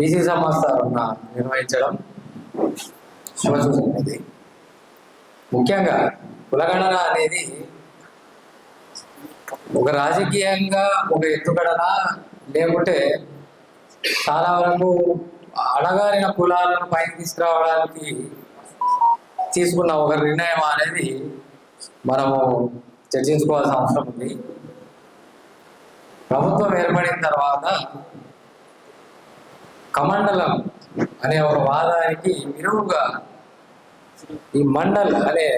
BC సంస్థ నిర్వహించడం శుభసూచనది ముఖ్యంగా కులగణన అనేది ఒక రాజకీయంగా ఒక ఎత్తుగడన లేకుంటే చాలా వరకు అడగారిన కులాలను పైకి తీసుకురావడానికి తీసుకున్న ఒక నిర్ణయం అనేది మనము చర్చించుకోవాల్సిన అవసరం ఉంది. ప్రభుత్వం ఏర్పడిన తర్వాత కమండలం అనే ఒక వాదానికి విరువుగా ఈ మండల్ అనే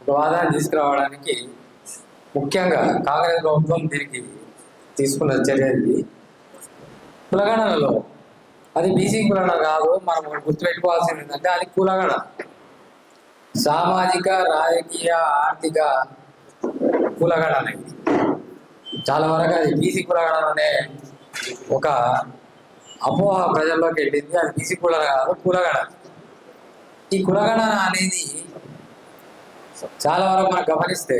ఒక వాదాన్ని తీసుకురావడానికి ముఖ్యంగా కాంగ్రెస్ ప్రభుత్వం దీనికి తీసుకున్న చర్య ఇది. కులగణనలో అది బీసీ కులగణ కాదు మనం గుర్తుపెట్టుకోవాల్సింది ఏంటంటే అది కులగణ సామాజిక రాజకీయ ఆర్థిక కులగణ అనేది చాలా వరకు అది బీసీ కులగణ అనే ఒక అపోహ ప్రజల్లోకి వెళ్ళింది. అది బీసీ కులగణ కాదు కులగణ ఈ కులగణ అనేది చాలా వరకు మనం గమనిస్తే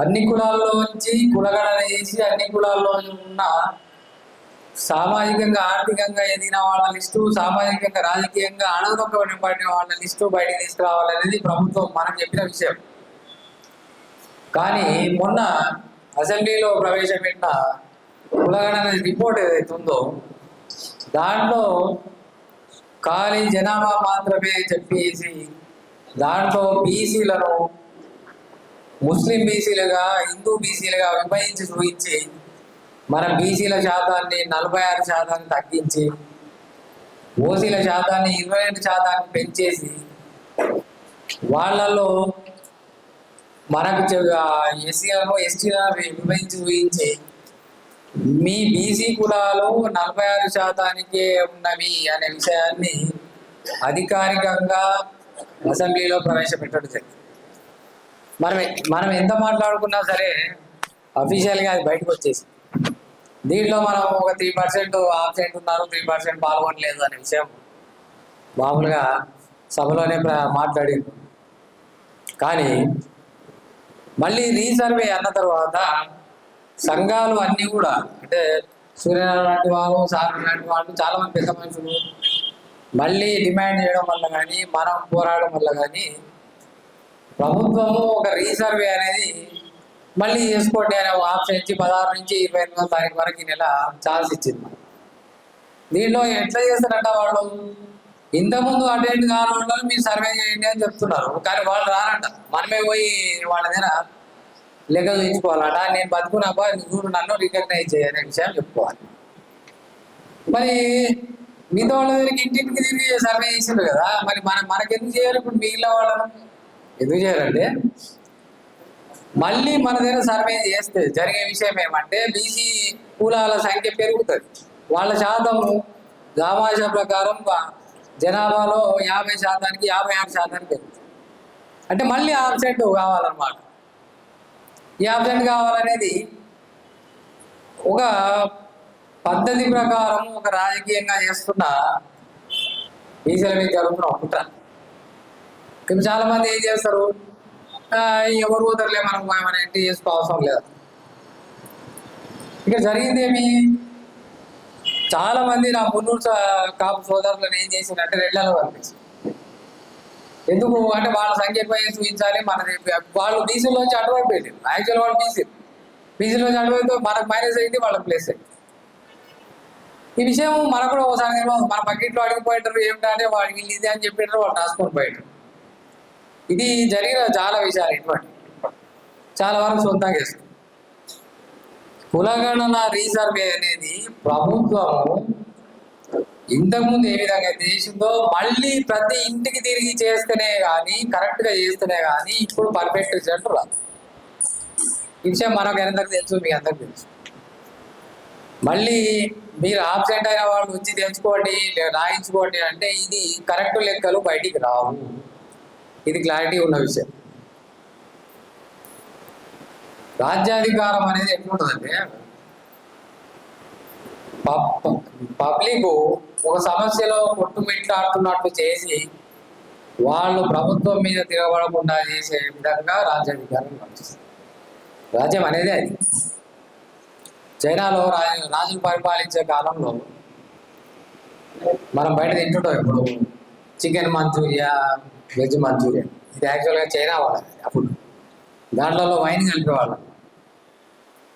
అన్ని కులాల్లోంచి కులగణన చేసి అన్ని కులాల్లో ఉన్న సామాజికంగా ఆర్థికంగా ఎదిగిన వాళ్ళ లిస్టు సామాజికంగా రాజకీయంగా అణగదొక్కబడిన వాళ్ళ లిస్టు బయటకు తీసుకురావాలనేది ప్రభుత్వం మనం చెప్పిన విషయం. కానీ మొన్న అసెంబ్లీలో ప్రవేశపెట్టిన కులగణన రిపోర్ట్ ఏదైతే ఉందో దాంట్లో ఖాళీ జనాభా మాత్రమే చెప్పేసి దాంట్లో బీసీలను ముస్లిం బీసీలుగా హిందూ బీసీలుగా విభజించి చూపించి మన బీసీల శాతాన్ని నలభై ఆరు శాతాన్ని తగ్గించి ఓసీల శాతాన్ని ఇరవై రెండు శాతాన్ని పెంచేసి వాళ్ళలో మనకు ఎస్సీలను ఎస్టీలను విభజించి చూపించి మీ బీసీ కులాలు నలభై ఆరు శాతానికే ఉన్నవి అనే విషయాన్ని అధికారికంగా అసెంబ్లీలో ప్రవేశపెట్టడం జరిగింది. మనం మనం ఎంత మాట్లాడుకున్నా సరే అఫీషియల్గా అది బయటకు వచ్చేసి దీంట్లో మనం ఒక త్రీ పర్సెంట్ ఆబ్సెంట్ ఉన్నారు త్రీ పర్సెంట్ పాల్గొనలేదు అనే విషయం మామూలుగా సభలోనే మాట్లాడింది. కానీ మళ్ళీ రీసర్వే అన్న తర్వాత సంఘాలు అన్నీ కూడా అంటే సూర్యనారాయణ లాంటి వాళ్ళు సార్ లాంటి వాళ్ళు చాలా మంది పెద్ద మనుషులు. మళ్ళీ డిమాండ్ చేయడం వల్ల కానీ మనం పోరాడడం వల్ల కానీ ప్రభుత్వము ఒక రీసర్వే అనేది మళ్ళీ చేసుకోండి అనే ఒక ఆప్షన్ ఇచ్చి పదహారు నుంచి ఇరవై ఎనిమిదో తారీఖు వరకు ఈ నెల ఛాన్స్ ఇచ్చింది దీనిలో దీంట్లో ఎట్లా చేస్తారంట వాళ్ళు? ఇంతకుముందు అటెండ్ కాని వాళ్ళు మీరు సర్వే చేయండి అని చెప్తున్నారు. కానీ వాళ్ళు రారంట. మనమే పోయి వాళ్ళ దగ్గర లెక్క చూపించుకోవాలట నేను బతుకున్నాబా నువ్వు నన్ను రికగ్నైజ్ చేయనే విషయం చెప్పుకోవాలి. మరి మిగతా వాళ్ళ దగ్గరికి ఇంటింటికి తిరిగి సర్వే చేసారు కదా మరి మన మనకెందుకు చేయాలి? ఇప్పుడు మిగిలిన వాళ్ళను ఎందుకు చేయాలంటే మళ్ళీ మన దగ్గర సర్వే చేస్తే జరిగే విషయం ఏమంటే బీసీ కులాల సంఖ్య పెరుగుతుంది. వాళ్ళ శాతము దామాష ప్రకారం జనాభాలో యాభై శాతానికి యాభై ఆరు శాతానికి పెరుగుతుంది. అంటే మళ్ళీ ఆబ్సెంట్ కావాలన్నమాట. ఈ ఆబ్సెంట్ కావాలనేది ఒక పద్ధతి ప్రకారం ఒక రాజకీయంగా చేస్తున్న బీసీల మీద జరుగుతున్న కుట్ర. కానీ చాలా మంది ఏం చేస్తారు? ఎవరు పోతారులే మనం మనం ఎంట్రీ చేసుకోవసరం లేదు. ఇక జరిగింది ఏమి? చాలా మంది నా మున్నూరు కాపు సోదరులను ఏం చేసిందంటే రెడ్లలో పంపించారు. ఎందుకు అంటే వాళ్ళ సంఖ్య ఎక్కువ చూపించాలి మన వాళ్ళు బీసీలోంచి అటువైపు వెళ్ళారు యాక్చువల్ వాళ్ళు బీసీ బీసీలోంచి అటువైపు మనకు మైనస్ అయింది వాళ్ళకి ప్లేస్ అయింది. ఈ విషయం మనకు కూడా ఒకసారి మన బకెట్లో అడిగిపోయింటారు ఏమిటంటే వాడికి వీళ్ళు ఇది అని చెప్పేటారు వాళ్ళు రాసుకొని పోయింటారు ఇది జరిగిన చాలా విషయాలు ఇటువంటి. చాలా వరకు సొంతంగా చేస్తుంది కులగణన రీసర్వే అనేది ప్రభుత్వము ఇంతకుముందు ఏ విధంగా అయితే చేసిందో మళ్ళీ ప్రతి ఇంటికి తిరిగి చేస్తేనే కానీ కరెక్ట్గా చేస్తేనే కానీ ఇప్పుడు పర్ఫెక్ట్ రిజల్ట్ రాదు. ఈ విషయం మనకు ఎంతకు తెలుసు? మీ అందరికి తెలుసు? మళ్ళీ మీరు ఆబ్సెంట్ అయిన వాళ్ళు వచ్చి తెచ్చుకోండి రాయించుకోండి అంటే ఇది కరెక్ట్ లెక్కలు బయటికి రావు. ఇది క్లారిటీ ఉన్న విషయం. రాజ్యాధికారం అనేది ఎట్లుంటుందంటే పబ్లిక్ ఒక సమస్యలో కొట్టుమిట్లాడుతున్నట్టు చేసి వాళ్ళు ప్రభుత్వం మీద తిరగబడకుండా చేసే విధంగా రాజ్యాధికారం నడుస్తుంది. రాజ్యం అనేది అది. చైనాలో రాజు రాజులు పరిపాలించే కాలంలో మనం బయట తింటుంటాం ఇప్పుడు చికెన్ మంచూరియా వెజ్ మంచూరియా. ఇది యాక్చువల్గా చైనా వాళ్ళది అప్పుడు. దాంట్లో వైన్ కలిపేవాళ్ళం.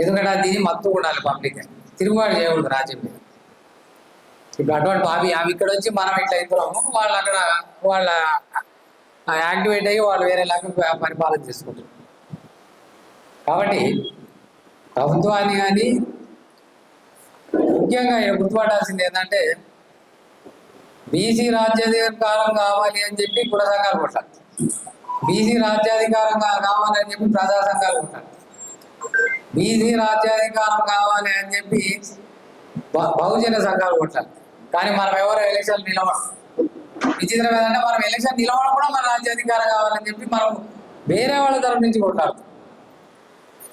ఎందుకంటే అది మత్తు ఉండాలి పబ్లిక్. తిరుగుబాటు చేయకూడదు రాజ్యం మీద. ఇప్పుడు అటువంటి అవి అవి ఇక్కడ వచ్చి మనం ఇట్లా అయిపోయాము వాళ్ళు అక్కడ వాళ్ళ యాక్టివేట్ అయ్యి వాళ్ళు వేరేలాగా పరిపాలన చేసుకుంటారు. కాబట్టి ప్రభుత్వాన్ని కానీ ముఖ్యంగా ఇక్కడ గుర్తుపట్టాల్సింది ఏంటంటే బీసీ రాజ్యాధికారం కావాలి అని చెప్పి కుల సంఘాలు కొట్టాలి. బీసీ రాజ్యాధికారం కావాలని కావాలి అని చెప్పి ప్రజా సంఘాలు కొట్టాలి. బీసీ రాజ్యాధికారం కావాలి అని చెప్పి బహుజన సంఘాలు కొట్టాలి. కానీ మనం ఎవరు ఎలక్షన్ నిలబడం విచిత్రం ఏంటంటే మనం ఎలక్షన్ నిలబడం కూడా మన రాజ్యాధికారం కావాలని చెప్పి మనం వేరే వాళ్ళ తరఫు నుంచి కొట్లాడుతాం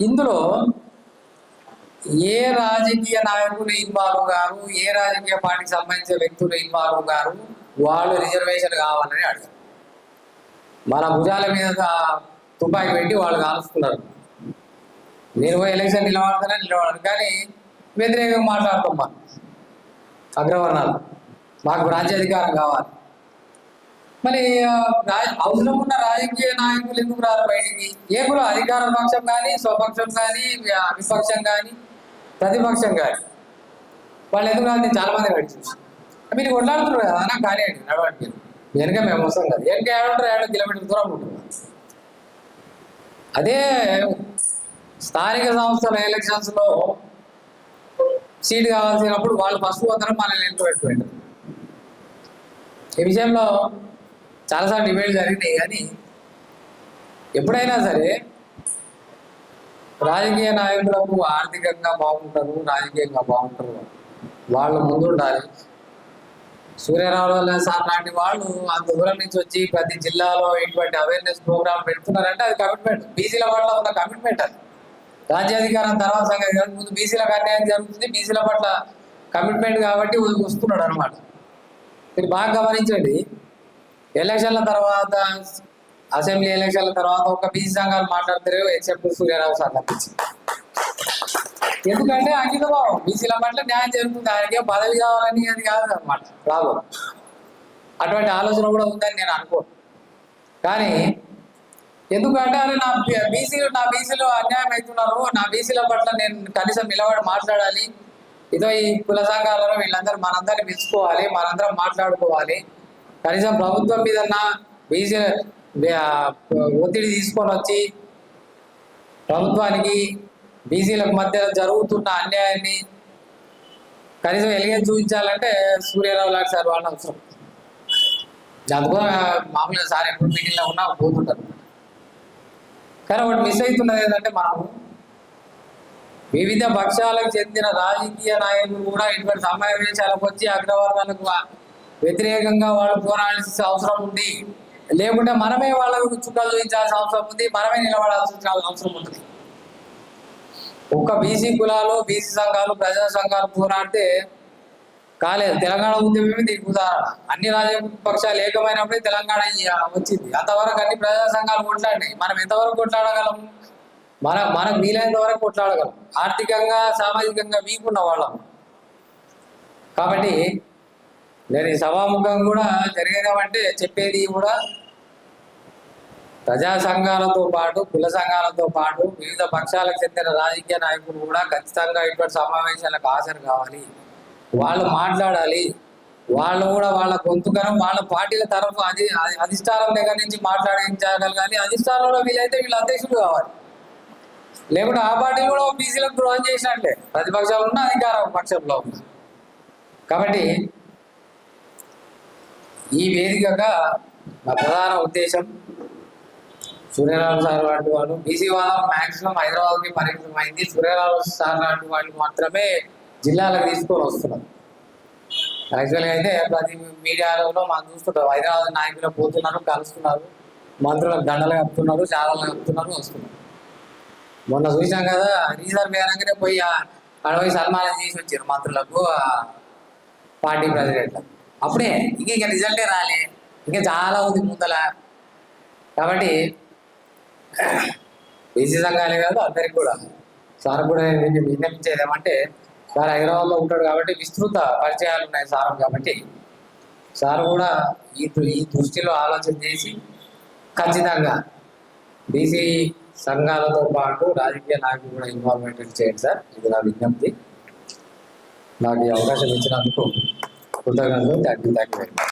ఇందులో ఏ రాజకీయ నాయకులు ఇన్వాల్వ్ గారు ఏ రాజకీయ పార్టీకి సంబంధించిన వ్యక్తులు ఇన్వాల్వ్ గారు వాళ్ళు రిజర్వేషన్ కావాలని అడిగారు. మన భుజాల మీద తుపాకి పెట్టి వాళ్ళు కాలుస్తున్నారు నేను ఎలక్షన్ నిలబడతానే నిలబడను కానీ వ్యతిరేకంగా మాట్లాడతాం మనం. అగ్రవర్ణాలు. మాకు రాజ్యాధికారం కావాలి. మరి రా- అవసరం ఉన్న రాజకీయ నాయకులు ఎందుకు రారు బయటికి? ఏ కుల అధికార పక్షం కానీ స్వపక్షం కానీ విపక్షం కానీ ప్రతిపక్షం కానీ. వాళ్ళు ఎందుకు రాదు నేను చాలా మంది బయట చూసి మీరు కొట్లాడుతున్నారు కదా నాకు కానీ అండి నడవండి. మీరు వెనక మేము వస్తాం కదా. వెనక ఏడంటారు ఏడు కిలోమీటర్ దూరం ఉంటుంది. అదే స్థానిక సంస్థల ఎలక్షన్స్లో సీట్ కావాల్సినప్పుడు వాళ్ళు ఫస్ట్ పోతారు మనల్ని వెనుక పెట్టుకుంటారు ఈ విషయంలో చాలాసార్లు డిబేట్ జరిగినాయి కానీ ఎప్పుడైనా సరే రాజకీయ నాయకులకు ఆర్థికంగా బాగుంటారు రాజకీయంగా బాగుంటారు. వాళ్ళు ముందు ఉండాలి సూర్యరావు సార్ లాంటి వాళ్ళు అంత దూరం నుంచి వచ్చి ప్రతి జిల్లాలో ఇటువంటి అవేర్నెస్ ప్రోగ్రామ్ పెడుతున్నారంటే అది కమిట్మెంట్ బీసీల వాళ్ళ ఉన్న కమిట్మెంట్ అది. రాజ్యాధికారం తర్వాత సంగతి కాదు. ముందు బీసీలకు అన్యాయం జరుగుతుంది. బీసీల పట్ల కమిట్మెంట్ కాబట్టి వస్తున్నాడు అనమాట మీరు బాగా గమనించండి. ఎలక్షన్ల తర్వాత అసెంబ్లీ ఎలక్షన్ల తర్వాత ఒక బీసీ సంఘాలు మాట్లాడతారు ఎక్సెప్ట్ సూర్యరావు సార్ ఎందుకంటే అంకిత భావం. బీసీల పట్ల న్యాయం జరుగుతుంది. ఆయనకే పదవి కావాలని అది కాదు అనమాట ప్రాబ్లం అటువంటి ఆలోచన కూడా ఉందని నేను అనుకోను. కానీ ఎందుకంటే అరే నా బీసీలు నా బీసీలు అన్యాయం అవుతున్నారు. నా బీసీల పట్ల నేను కనీసం నిలబడి మాట్లాడాలి. ఇదో ఈ కుల సంఘాలలో వీళ్ళందరూ మనందరిని పిలుచుకోవాలి మనందరం మాట్లాడుకోవాలి. కనీసం ప్రభుత్వం మీద బీసీ ఒత్తిడి తీసుకొని వచ్చి ప్రభుత్వానికి బీసీలకు మధ్య జరుగుతున్న అన్యాయాన్ని కనీసం ఎలిగేసి చూపించాలంటే సూర్యరావు లాంటి సార్ వాళ్ళు అవసరం. అందుకో మామూలుగా సార్ ఎప్పుడు మీటింగ్లో ఉన్నా పోతుంటారు. కానీ ఒకటి మిస్ అవుతున్నది ఏంటంటే మనం వివిధ పక్షాలకు చెందిన రాజకీయ నాయకులు కూడా ఇటువంటి సమావేశాలకు వచ్చి అగ్రవర్ణాలకు వ్యతిరేకంగా వాళ్ళు పోరాడాల్సిన అవసరం ఉంది. లేకుంటే మనమే వాళ్ళకు చుక్కలు చూపించాల్సిన అవసరం ఉంది. మనమే నిలబడాల్సిన అవసరం ఉంటుంది ఒక్క బీసీ కులాలు బీసీ సంఘాలు ప్రజా సంఘాలు పోరాడితే కాలేదు. తెలంగాణ ఉద్యమమే దీనికి ఉదాహరణ అన్ని రాజకీయ పక్షాలు ఏకమైనప్పుడే తెలంగాణ వచ్చింది. అంతవరకు అన్ని ప్రజా సంఘాలు కొట్లాడినాయి. మనం ఎంతవరకు కొట్లాడగలం? మన మనకు వీలైనంత వరకు కొట్లాడగలం. ఆర్థికంగా సామాజికంగా వీకున్న ఉన్న వాళ్ళం. కాబట్టి నేను ఈ సభాముఖం కూడా జరిగినామంటే చెప్పేది కూడా ప్రజా సంఘాలతో పాటు కుల సంఘాలతో పాటు వివిధ పక్షాలకు చెందిన రాజకీయ నాయకులు కూడా ఖచ్చితంగా ఇటువంటి సమావేశాలకు హాజరు కావాలి. వాళ్ళు మాట్లాడాలి. వాళ్ళు కూడా వాళ్ళ గొంతుకరం వాళ్ళ పార్టీల తరఫు అది అది- అధిష్టానం దగ్గర నుంచి మాట్లాడించగలగాలి. అధిష్టానంలో వీలైతే వీళ్ళు అధ్యక్షులు కావాలి. లేకుంటే ఆ పార్టీ కూడా బీసీలకు ద్రోహం చేసినట్లే. ప్రతిపక్షాలు ఉన్న అధికార పక్షంలో ఉన్న. కాబట్టి ఈ వేదికగా నా ప్రధాన ఉద్దేశం సూర్యరావు సార్ లాంటి వాళ్ళు బీసీ వాళ్ళ మాక్సిమం హైదరాబాద్కి పరిమితం అయింది సూర్యరావు సార్ లాంటి వాళ్ళు మాత్రమే జిల్లాలకు తీసుకొని వస్తున్నారు. యాక్చువల్గా అయితే ప్రతి మీడియాలో మనం చూస్తుంటాం హైదరాబాద్ నాయకులు పోతున్నారు కలుస్తున్నారు మంత్రులకు దండలు కప్పుతున్నారు చాలాలు కప్పుతున్నారు వస్తున్నారు. మొన్న చూసాం కదా రీసర్వ్ వేరంగానే పోయి ఆ- పోయి సన్మానం చేసి వచ్చారు మంత్రులకు పార్టీ ప్రెసిడెంట్. అప్పుడే ఇంక ఇక రిజల్టే రాలే. ఇంకా చాలా ఉంది ముందల. కాబట్టి బీసీ సంఘాలే కాదు అందరికి కూడా. సార్ కూడా విన్నపించేది ఏమంటే సార్ హైదరాబాద్లో ఉంటాడు కాబట్టి విస్తృత పరిచయాలు ఉన్నాయి సార్ కాబట్టి. సార్ కూడా ఈ ఈ దృష్టిలో ఆలోచన చేసి ఖచ్చితంగా బీసీ సంఘాలతో పాటు రాజకీయ నాయకులు కూడా ఇన్వాల్వ్మెంట్ చేయండి సార్. ఇది నా విజ్ఞప్తి. నాకు ఈ అవకాశం ఇచ్చినందుకు కృతజ్ఞతలు. Thank you thank you very much